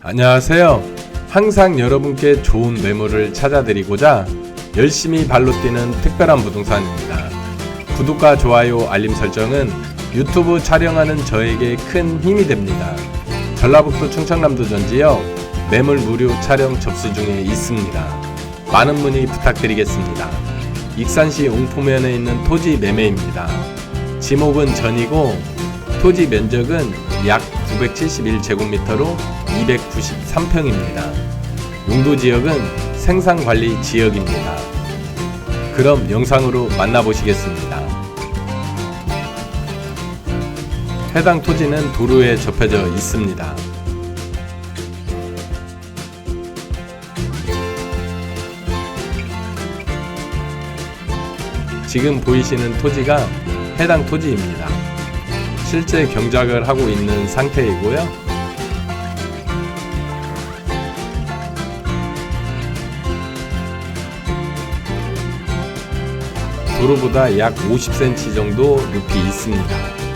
안녕하세요. 항상 여러분께 좋은 매물을 찾아드리고자 열심히 발로 뛰는 특별한 부동산입니다. 구독과 좋아요, 알림 설정은 유튜브 촬영하는 저에게 큰 힘이 됩니다. 전라북도 충청남도 전 지역 매물 무료 촬영 접수 중에 있습니다. 많은 문의 부탁드리겠습니다. 익산시 옹포면에 있는 토지 매매입니다. 지목은 전이고 토지 면적은 약 971제곱미터로 293평입니다. 용도 지역은 생산관리 지역입니다. 그럼 영상으로 만나보시겠습니다. 해당 토지는 도로에 접혀져 있습니다. 지금 보이시는 토지가 해당 토지입니다. 실제 경작을 하고 있는 상태이고요. 도로보다 약 50cm 정도 높이 있습니다.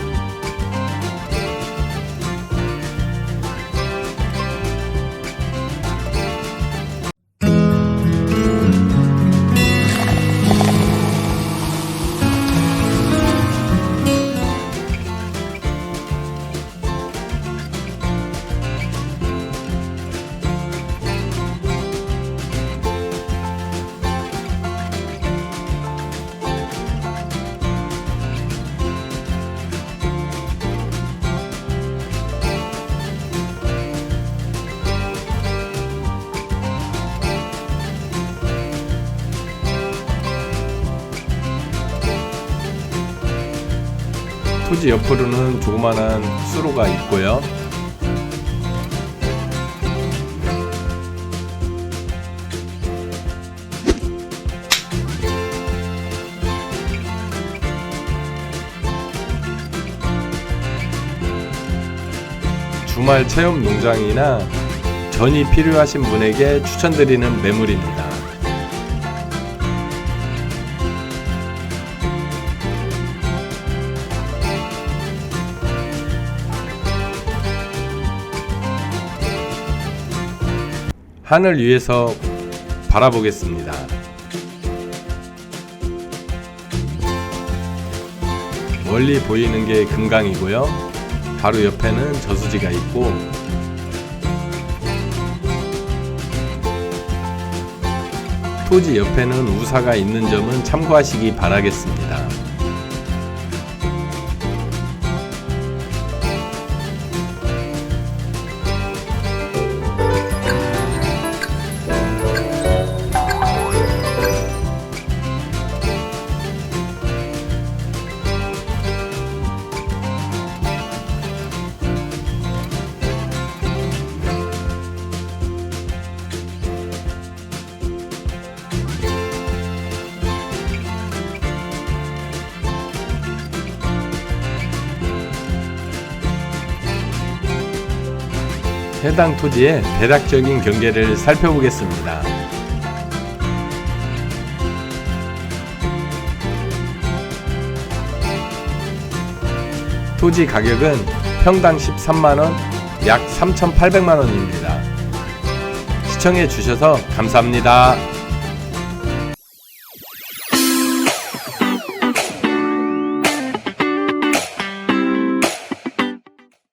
토지 옆으로는 조그만한 수로가 있고요. 주말 체험 농장이나 전이 필요하신 분에게 추천드리는 매물입니다. 하늘 위에서 바라보겠습니다. 멀리 보이는 게 금강이고요. 바로 옆에는 저수지가 있고 토지 옆에는 우사가 있는 점은 참고하시기 바라겠습니다. 해당 토지의 대략적인 경계를 살펴보겠습니다. 토지 가격은 평당 13만원, 약 3,800만원입니다. 시청해 주셔서 감사합니다.